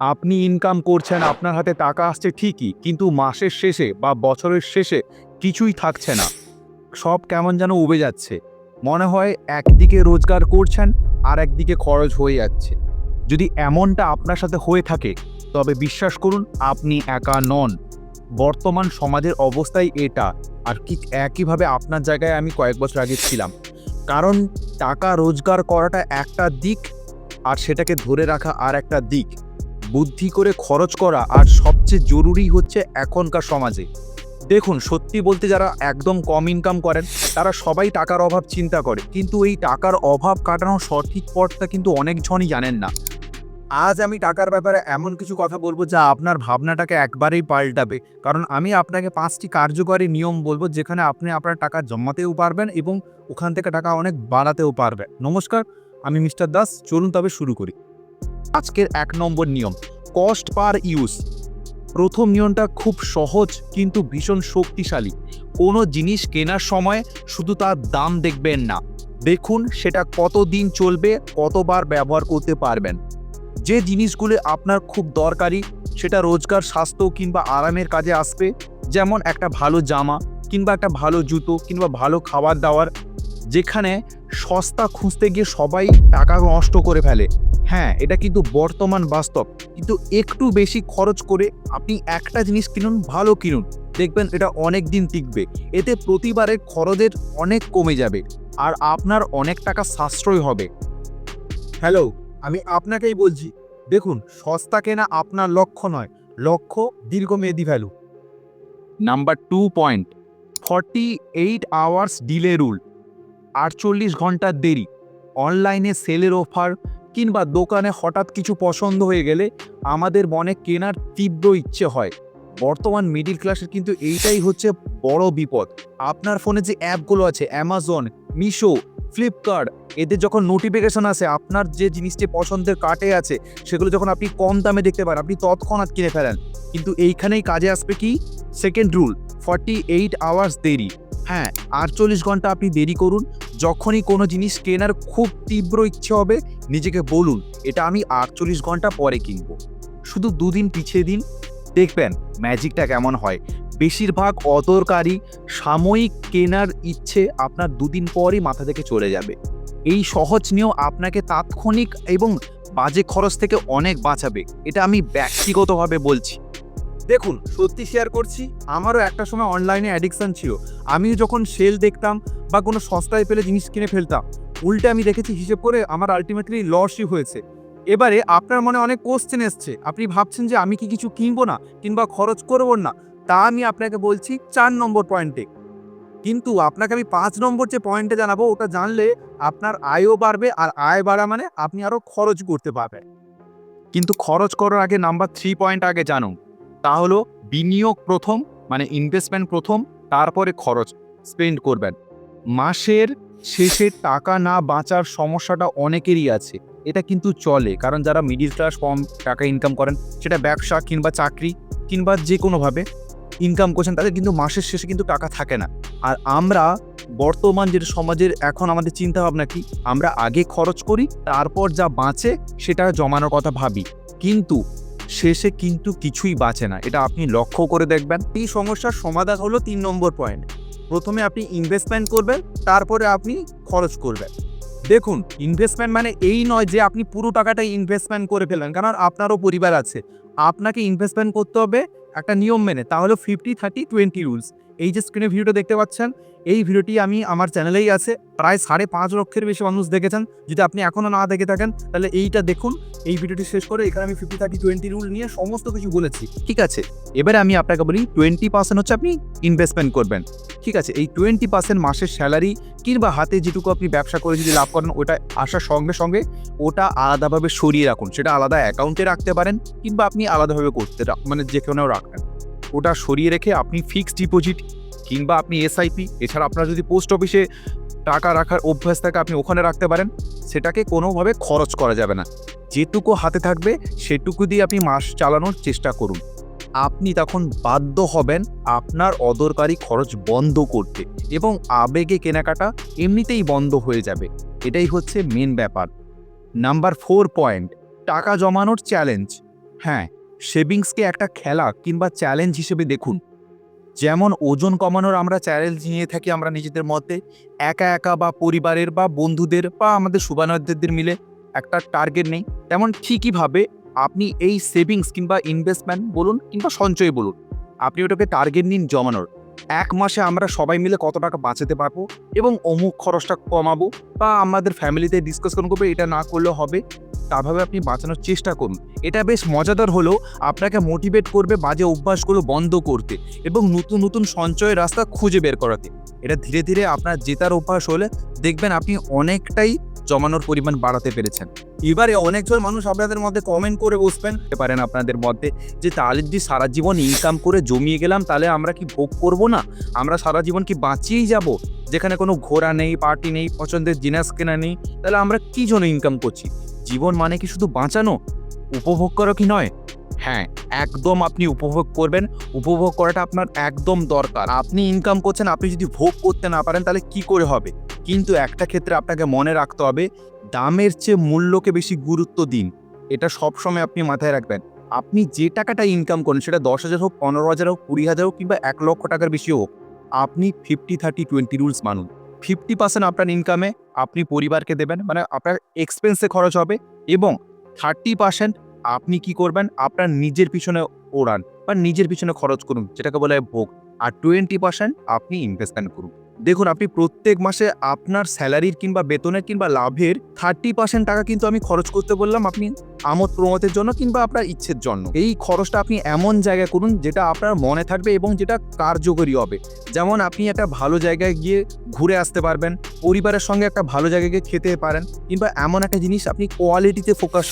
আপনি ইনকাম করছেন, আপনার হাতে টাকা আসছে ঠিকই, কিন্তু মাসের শেষে বা বছরের শেষে কিছুই থাকছে না। সব কেমন যেন উবে যাচ্ছে। মনে হয় একদিকে রোজগার করছেন আর একদিকে খরচ হয়ে যাচ্ছে। যদি এমনটা আপনার সাথে হয়ে থাকে, তবে বিশ্বাস করুন, আপনি একা নন। বর্তমান সমাজের অবস্থাই এটা, আর কি একইভাবে আপনার জায়গায় আমি কয়েক বছর আগে ছিলাম। কারণ টাকা রোজগার করাটা একটা দিক, আর সেটাকে ধরে রাখা আর একটা দিক। বুদ্ধি করে খরচ করা আর সবচেয়ে জরুরি হচ্ছে এখনকার সমাজে। দেখুন, সত্যি বলতে যারা একদম কম ইনকাম করেন, তারা সবাই টাকার অভাব চিন্তা করে। কিন্তু এই টাকার অভাব কাটানোর সঠিক পথটা কিন্তু অনেকজনই জানেন না। আজ আমি টাকার ব্যাপারে এমন কিছু কথা বলব যা আপনার ভাবনাটাকে একবারেই পাল্টাবে। কারণ আমি আপনাকে পাঁচটি কার্যকরী নিয়ম বলব যেখানে আপনি আপনার টাকা জমাতেও পারবেন এবং ওখান থেকে টাকা অনেক বাড়াতেও পারবেন। নমস্কার, আমি মিস্টার দাস, চলুন তবে শুরু করি। আজকের এক নম্বর নিয়ম কস্ট পার ইউজ প্রথম নিয়মটা খুব সহজ, কিন্তু ভীষণ শক্তিশালী। কোনো জিনিস কেনার সময় শুধু তার দাম দেখবেন না। দেখুন সেটা কত দিন চলবে, কতবার ব্যবহার করতে পারবেন। যে জিনিসগুলো আপনার খুব দরকারি, সেটা রোজগার, স্বাস্থ্য কিংবা আরামের কাজে আসবে। যেমন একটা ভালো জামা কিংবা একটা ভালো জুতো কিংবা ভালো খাবার দাবার, যেখানে সস্তা খুঁজতে গিয়ে সবাই টাকা নষ্ট করে ফেলে। হ্যাঁ এটা কিন্তু বর্তমান বাস্তব। কিন্তু একটু বেশি খরচ করে আপনি একটা জিনিস কিনুন ভালো কিনুন। দেখবেন এটা অনেক দিন টিকবে। এতে প্রতিবারের খরচের অনেক কমে যাবে আর আপনার অনেক টাকা সাশ্রয় হবে। হ্যালো আমি আপনাকেই বলছি দেখুন সস্তা কেনা আপনার লক্ষ্য নয় লক্ষ্য দীর্ঘমেয়াদী value number two point forty eight hours delay rule আটচল্লিশ ঘণ্টার দেরি। অনলাইনে সেলের অফার কিংবা দোকানে হঠাৎ কিছু পছন্দ হয়ে গেলে আমাদের মনে কেনার তীব্র ইচ্ছে হয়। বর্তমান মিডিল ক্লাসের কিন্তু এইটাই হচ্ছে বড় বিপদ। আপনার ফোনে যে অ্যাপগুলো আছে অ্যামাজন মিশো ফ্লিপকার্ট এদের যখন নোটিফিকেশন আসে, আপনার যে জিনিসটি পছন্দের কার্টে আছে, সেগুলো যখন আপনি কম দামে দেখতে পারেন, আপনি তৎক্ষণাৎ কিনে ফেলেন। কিন্তু এইখানেই কাজে আসবে কি? Second rule forty eight hours দেরি। হ্যাঁ আটচল্লিশ ঘণ্টা আপনি দেরি করুন। যখনই কোনো জিনিস কেনার খুব তীব্র ইচ্ছে হবে, নিজেকে বলুন, এটা আমি আটচল্লিশ ঘণ্টা পরে কিনবো। শুধু দুদিন পিছিয়ে দিন। দেখবেন, ম্যাজিকটা কেমন হয়। বেশিরভাগ অদরকারি সাময়িক কেনার ইচ্ছে আপনার দুদিন পরই মাথা থেকে চলে যাবে। এই সহজ নিয়েও আপনাকে তাৎক্ষণিক এবং বাজে খরচ থেকে অনেক বাঁচাবে। এটা আমি ব্যক্তিগতভাবে বলছি। দেখুন, সত্যি শেয়ার করছি, আমারও একটা সময় অনলাইনে অ্যাডিকশান ছিল। আমিও যখন সেল দেখতাম বা কোনো সস্তায় পেলে জিনিস কিনে ফেলতাম, উল্টে আমি দেখেছি হিসেব করে আমার আলটিমেটলি লসই হয়েছে। এবারে আপনার মনে অনেক কোশ্চেন এসছে। আপনি ভাবছেন যে আমি কি কিছু কিনবো না, কিংবা খরচ করব না, তা আমি আপনাকে বলছি চার নম্বর পয়েন্টে কিন্তু আপনাকে আমি পাঁচ নম্বর যে পয়েন্টে জানাব, ওটা জানলে আপনার আয়ও বাড়বে আর আয় বাড়া মানে আপনি আরও খরচ করতে পারবেন। কিন্তু খরচ করার আগে নাম্বার থ্রি পয়েন্ট আগে জানুন। তা হলো বিনিয়োগ প্রথম মানে ইনভেস্টমেন্ট প্রথম, তারপরে খরচ স্পেন্ড করবেন। মাসের শেষে টাকা না বাঁচার সমস্যাটা অনেকেরই আছে। এটা কিন্তু চলে, কারণ যারা মিডিল ক্লাস কম টাকা ইনকাম করেন, সেটা ব্যবসা কিংবা চাকরি কিংবা যে কোনোভাবে ইনকাম করছেন, তাদের কিন্তু মাসের শেষে কিন্তু টাকা থাকে না। আর আমরা বর্তমান যেটা সমাজের এখন আমাদের চিন্তা ভাবনা কি? আমরা আগে খরচ করি, তারপর যা বাঁচে সেটা জমানোর কথা ভাবি। কিন্তু শেষে কিন্তু কিছুই বাঁচে না। এটা আপনি লক্ষ্য করে দেখবেন। এই সমস্যার সমাধান হলো তিন নম্বর পয়েন্ট প্রথমে আপনি ইনভেস্টমেন্ট করবেন, তারপরে আপনি খরচ করবেন। দেখুন ইনভেস্টমেন্ট মানে এই নয় যে আপনি পুরো টাকাটা ইনভেস্টমেন্ট করে ফেলেন কারণ আপনারও পরিবার আছে। আপনাকে ইনভেস্টমেন্ট করতে হবে একটা নিয়ম মেনে। তাহলে ফিফটি থার্টি টোয়েন্টি রুলস এই যে স্ক্রিনে ভিডিওটা দেখতে পাচ্ছেন, এই ভিডিওটি আমি আমার চ্যানেলেই আছে, প্রায় সাড়ে পাঁচ লক্ষের বেশি মানুষ দেখেছেন। যদি আপনি এখনও না দেখে থাকেন, তাহলে এইটা দেখুন, এই ভিডিওটি শেষ করে এখানে আমি ফিফটি থার্টি টোয়েন্টি রুল নিয়ে সমস্ত কিছু বলেছি। ঠিক আছে? এবারে আমি আপনাকে বলি টোয়েন্টি পার্সেন্ট হচ্ছে আপনি ইনভেস্টমেন্ট করবেন। ঠিক আছে? এই টোয়েন্টি পার্সেন্ট মাসের স্যালারি কিংবা হাতে যেটুকু আপনি ব্যবসা করে যদি লাভ করেন, ওটা আসার সঙ্গে সঙ্গে ওটা আলাদাভাবে সরিয়ে রাখুন। সেটা আলাদা অ্যাকাউন্টে রাখতে পারেন কিংবা আপনি আলাদাভাবে করতে মানে যেখানেও রাখবেন। ওটা সরিয়ে রেখে আপনি ফিক্সড ডিপোজিট কিংবা আপনি এসআইপি এছাড়া আপনার যদি পোস্ট অফিসে টাকা রাখার অভ্যাস থাকে, আপনি ওখানে রাখতে পারেন। সেটাকে কোনোভাবে খরচ করা যাবে না। যেটুকু হাতে থাকবে, সেটুকু দিয়ে আপনি মাস চালানোর চেষ্টা করুন। আপনি তখন বাধ্য হবেন আপনার অদরকারি খরচ বন্ধ করতে এবং আবেগে কেনাকাটা এমনিতেই বন্ধ হয়ে যাবে। এটাই হচ্ছে মেন ব্যাপার। নাম্বার ফোর পয়েন্ট টাকা জমানোর চ্যালেঞ্জ হ্যাঁ সেভিংসকে একটা খেলা কিংবা চ্যালেঞ্জ হিসেবে দেখুন। যেমন ওজন কমানোর আমরা চ্যালেঞ্জ নিয়ে থাকি আমরা নিজেদের মধ্যে, একা একা বা পরিবারের বা বন্ধুদের বা আমাদের শুভানদের মিলে একটা টার্গেট নেই। তেমন ঠিকইভাবে আপনি এই সেভিংস কিংবা ইনভেস্টমেন্ট বলুন কিংবা সঞ্চয় বলুন, আপনি ওটাকে টার্গেট নিন জমানোর। এক মাসে আমরা সবাই মিলে কত টাকা বাঁচাতে পারব এবং অমুক খরচটা কমাবো বা আমাদের ফ্যামিলিতে ডিসকাশন করবে, এটা না করলে হবে তাভাবে আপনি বাঁচানোর চেষ্টা করুন। এটা বেশ মজাদার হলেও আপনাকে মোটিভেট করবে বাজে অভ্যাসগুলো বন্ধ করতে এবং নতুন নতুন সঞ্চয়ের রাস্তা খুঁজে বের করাতে। এটা ধীরে ধীরে আপনার জেতার অভ্যাস হলে দেখবেন আপনি অনেকটাই জমানোর পরিমাণ বাড়াতে পেরেছেন। এবারে অনেকজন মানুষ আপনাদের মধ্যে কমেন্ট করে বসবেন। পারেন আপনাদের মধ্যে যে, তাহলে যদি সারা জীবন ইনকাম করে জমিয়ে গেলাম, তাহলে আমরা কি ভোগ করব না? আমরা সারা জীবন কি বাঁচিয়েই যাব? যেখানে কোনো ঘোরা নেই, পার্টি নেই, পছন্দের জিনিস কেনা নেই, তাহলে আমরা কি জন্য ইনকাম করছি? জীবন মানে কি শুধু বাঁচানো? উপভোগ করা কি নয়? হ্যাঁ একদম আপনি উপভোগ করবেন। উপভোগ করাটা আপনার একদম দরকার। আপনি ইনকাম করছেন, আপনি যদি ভোগ করতে না পারেন, তাহলে কি করে হবে? কিন্তু একটা ক্ষেত্রে আপনাকে মনে রাখতে হবে, দামের চেয়ে মূল্যকে বেশি গুরুত্ব দিন। এটা সবসময় আপনি মাথায় রাখবেন। আপনি যে টাকাটা ইনকাম করেন, সেটা দশ হাজার হোক, পনেরো হাজার হোক, কুড়ি হাজার হোক কিংবা এক লক্ষ টাকার বেশি হোক, আপনি ফিফটি থার্টি টোয়েন্টি রুলস মানুন। ফিফটি পার্সেন্ট আপনার ইনকামে আপনি পরিবারকে দেবেন মানে আপনার এক্সপেন্সে খরচ হবে এবং থার্টি পার্সেন্ট আপনি কি করবেন, আপনার নিজের পিছনে ওড়ান বা নিজের পিছনে খরচ করুন, যেটাকে বলা ভোগ। আর টোয়েন্টি পার্সেন্ট আপনি ইনভেস্টমেন্ট করুন। দেখুন, আপনি প্রত্যেক মাসে আপনার স্যালারির কিংবা বেতনের কিংবা লাভের থার্টি পার্সেন্ট টাকা কিন্তু আমি খরচ করতে বললাম আপনি আমোদ প্রমোদের জন্য কিংবা আপনার ইচ্ছের জন্য। এই খরচটা আপনি এমন জায়গায় করুন যেটা আপনার মনে থাকবে এবং যেটা কার্যকরী হবে। যেমন আপনি একটা ভালো জায়গায় গিয়ে ঘুরে আসতে পারবেন পরিবারের সঙ্গে একটা ভালো জায়গায় গিয়ে খেতে পারেন কিংবা এমন একটা জিনিস আপনি কোয়ালিটিতে ফোকাস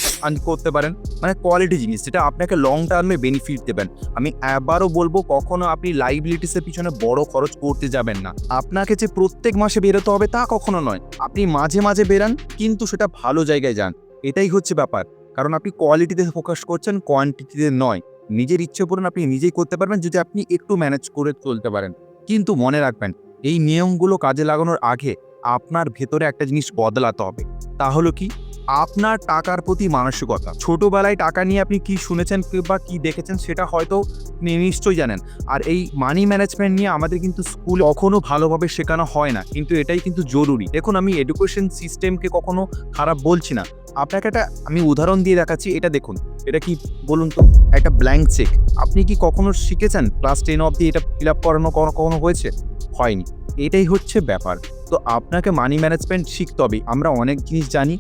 করতে পারেন মানে কোয়ালিটি জিনিস যেটা আপনাকে লং টার্মে বেনিফিট দেবেন। আমি আবারও বলব, কখনো আপনি লাইবিলিটিসের পিছনে বড় খরচ করতে যাবেন না। আপনাকে যে প্রত্যেক মাসে বেরোতে হবে তা কখনো নয়। আপনি মাঝে মাঝে বেরান, কিন্তু সেটা ভালো জায়গায় যান। এটাই হচ্ছে ব্যাপার। কারণ আপনি কোয়ালিটিতে ফোকাস করছেন কোয়ান্টিটিতে নয়। নিজের ইচ্ছে পূরণ আপনি নিজেই করতে পারবেন, যদি আপনি একটু ম্যানেজ করে চলতে পারেন। কিন্তু মনে রাখবেন, এই নিয়মগুলো কাজে লাগানোর আগে আপনার ভেতরে একটা জিনিস বদলাতে হবে। তা হলো কি? আপনার টাকার প্রতি মানসিকতা। ছোটবেলায় টাকা নিয়ে আপনি কি শুনেছেন বা কি দেখেছেন সেটা হয়তো নিশ্চয়ই জানেন। আর এই মানি ম্যানেজমেন্ট নিয়ে আমাদের কিন্তু স্কুল কখনো ভালোভাবে শেখানো হয় না। কিন্তু এটাই কিন্তু জরুরি। দেখুন, আমি এডুকেশন সিস্টেমকে কখনো খারাপ বলছি না। আপনাকে একটা আমি উদাহরণ দিয়ে দেখাচ্ছি। এটা দেখুন। এটা কি বলুন তো? একটা ব্ল্যাঙ্ক চেক আপনি কি কখনো শিখেছেন? ক্লাস টেন অবধি এটা ফিল আপ করানো কখনো হয়েছে? হয়নি। এটাই হচ্ছে ব্যাপার। তো আপনাকে মানি ম্যানেজমেন্ট শিখতে হবে। আমরা অনেক জিনিস জানি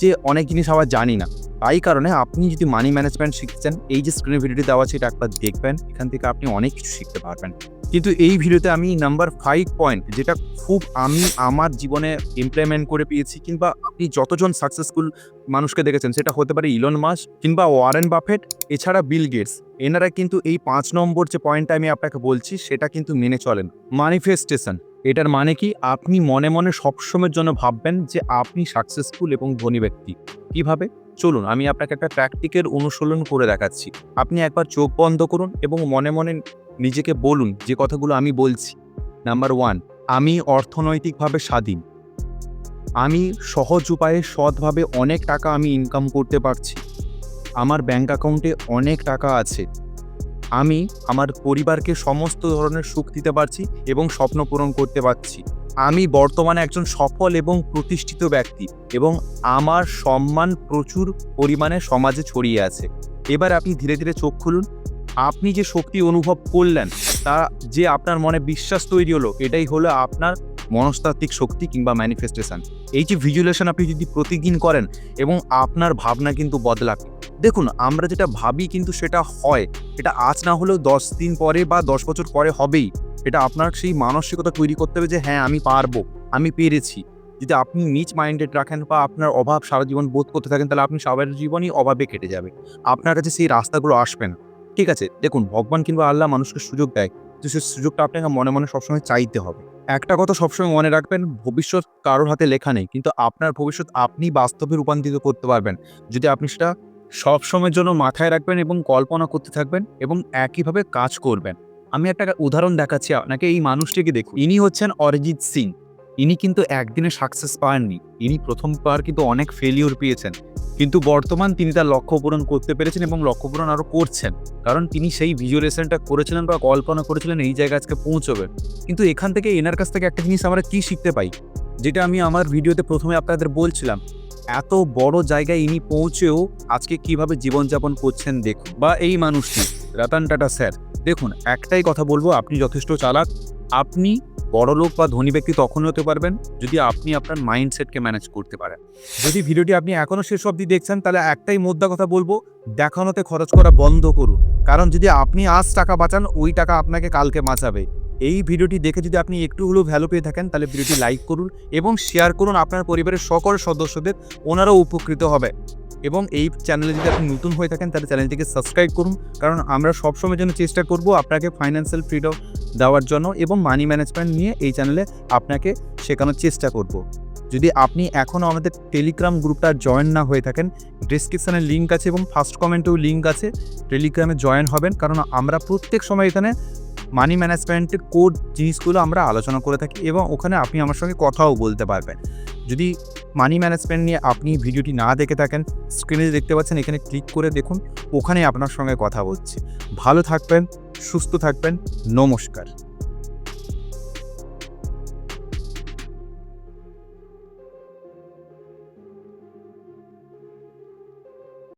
যে অনেক জিনিস আবার জানি না। তাই কারণে আপনি যদি মানি ম্যানেজমেন্ট শিখছেন, এই যে স্ক্রিনে ভিডিওটি দেওয়া আছে, এটা একবার দেখবেন। এখান থেকে আপনি অনেক কিছু শিখতে পারবেন। কিন্তু এই ভিডিওতে আমি নাম্বার ফাইভ পয়েন্ট যেটা খুব আমি আমার জীবনে ইমপ্লিমেন্ট করে পেয়েছি কিংবা আপনি যতজন সাকসেসফুল মানুষকে দেখেছেন, সেটা হতে পারে ইলন মাস কিংবা ওয়ারেন বাফেট এছাড়া বিল গেটস এনারা কিন্তু এই পাঁচ নম্বর যে পয়েন্টটা আমি আপনাকে বলছি, সেটা কিন্তু মেনে চলেন ম্যানিফেস্টেশন এটার মানে কি? আপনি মনে মনে সবসময়ের জন্য ভাববেন যে আপনি সাকসেসফুল এবং ধনী ব্যক্তি। কীভাবে? চলুন, আমি আপনাকে একটা প্র্যাকটিকের অনুশীলন করে দেখাচ্ছি। আপনি একবার চোখ বন্ধ করুন এবং মনে মনে নিজেকে বলুন যে কথাগুলো আমি বলছি। নাম্বার ওয়ান আমি অর্থনৈতিকভাবে স্বাধীন। আমি সহজ উপায়ে সৎভাবে অনেক টাকা আমি ইনকাম করতে পারছি। আমার ব্যাংক অ্যাকাউন্টে অনেক টাকা আছে। আমি আমার পরিবারকে সমস্ত ধরনের সুখ দিতে পারছি এবং স্বপ্ন পূরণ করতে পারছি। আমি বর্তমানে একজন সফল এবং প্রতিষ্ঠিত ব্যক্তি এবং আমার সম্মান প্রচুর পরিমাণে সমাজে ছড়িয়ে আছে। এবার আপনি ধীরে ধীরে চোখ খুলুন। আপনি যে শক্তি অনুভব করলেন, তা যে আপনার মনে বিশ্বাস তৈরি হলো, এটাই হলো আপনার মনস্তাত্ত্বিক শক্তি কিংবা ম্যানিফেস্টেশন এই যে ভিজুয়ালেশন আপনি যদি প্রতিদিন করেন এবং আপনার ভাবনা কিন্তু বদলাবে। দেখুন, আমরা যেটা ভাবি কিন্তু সেটা হয়। এটা আজ না হলেও দশ দিন পরে বা দশ বছর পরে হবেই। এটা আপনার সেই মানসিকতা তৈরি করতে হবে যে হ্যাঁ আমি পারব, আমি পেরেছি। যদি আপনি নিচ মাইন্ডেড রাখেন বা আপনার অভাব সারা জীবন বোধ করতে থাকেন, তাহলে আপনি সবার জীবনই অভাবে কেটে যাবে। আপনার কাছে সেই রাস্তাগুলো আসবে না। ঠিক আছে, দেখুন, ভগবান কিংবা আল্লাহ মানুষকে সুযোগ দেয়। তো সেই সুযোগটা আপনাকে মনে মনে সবসময় চাইতে হবে। একটা কথা সবসময় মনে রাখবেন, ভবিষ্যৎ কারোর হাতে লেখা নেই, কিন্তু আপনার ভবিষ্যৎ আপনি বাস্তবে রূপান্তরিত করতে পারবেন। যদি আপনি সেটা সবসময়ের জন্য মাথায় রাখবেন এবং কল্পনা করতে থাকবেন এবং একইভাবে কাজ করবেন। আমি একটা উদাহরণ দেখাচ্ছি আপনাকে, এই মানুষটিকে দেখুন। ইনি হচ্ছেন অরিজিৎ সিং। ইনি কিন্তু একদিনে সাকসেস পাননি। ইনি প্রথমবার কিন্তু অনেক ফেলিওর পেয়েছেন। কিন্তু বর্তমান তিনি তার লক্ষ্য পূরণ করতে পেরেছেন এবং লক্ষ্য পূরণ আরও করছেন। কারণ তিনি সেই ভিজুয়ালেশনটা করেছিলেন বা কল্পনা করেছিলেন, এই জায়গায় আজকে পৌঁছবেন কিন্তু এখান থেকে এনার কাছ থেকে একটা জিনিস আমরা কি শিখতে পাই? যেটা আমি আমার ভিডিওতে প্রথমে আপনাদের বলছিলাম। এত বড় জায়গায় ইনি পৌঁছেও আজকে কীভাবে জীবনযাপন করছেন দেখুন। বা এই মানুষটি, রতন টাটা স্যার, দেখুন, একটাই কথা বলব, আপনি যথেষ্ট চালাক। আপনি বড়লোক বা ধনী ব্যক্তি তখন হতে পারবেন যদি আপনি আপনার মাইন্ডসেটকে ম্যানেজ করতে পারেন। যদি ভিডিওটি আপনি এখনও শেষ অবধি দেখছেন, তাহলে একটাই মোদ্দা কথা বলব, দেখানোতে খরচ করা বন্ধ করুন। কারণ যদি আপনি আজ টাকা বাঁচান, ওই টাকা আপনাকে কালকে বাঁচাবে। এই ভিডিওটি দেখে যদি আপনি একটু হলেও ভ্যালু পেয়ে থাকেন, তাহলে ভিডিওটি লাইক করুন এবং শেয়ার করুন আপনার পরিবারের সকল সদস্যদের। ওনারাও উপকৃত হবে। এবং এই চ্যানেলে যদি আপনি নতুন হয়ে থাকেন, তাহলে চ্যানেলটিকে সাবস্ক্রাইব করুন। কারণ আমরা সবসময় জন্য চেষ্টা করব আপনাকে ফাইন্যান্সিয়াল ফ্রিডম দেওয়ার জন্য এবং মানি ম্যানেজমেন্ট নিয়ে এই চ্যানেলে আপনাকে শেখানোর চেষ্টা করব। যদি আপনি এখনও আমাদের টেলিগ্রাম গ্রুপটা জয়েন না হয়ে থাকেন ডিসক্রিপশানে লিঙ্ক আছে এবং ফার্স্ট কমেন্টেও লিঙ্ক আছে। টেলিগ্রামে জয়েন হবেন, কারণ আমরা প্রত্যেক সময় এখানে মানি ম্যানেজমেন্টের কোড জিনিসগুলো আমরা আলোচনা করে থাকি এবং ওখানে আপনি আমার সঙ্গে কথাও বলতে পারবেন। যদি মানি ম্যানেজমেন্ট নিয়ে আপনি ভিডিওটি না দেখে থাকেন স্ক্রিনে দেখতে পাচ্ছেন, এখানে ক্লিক করে দেখুন, ওখানে আপনার সঙ্গে কথা বলছি। ভালো থাকবেন, সুস্থ থাকবেন, নমস্কার।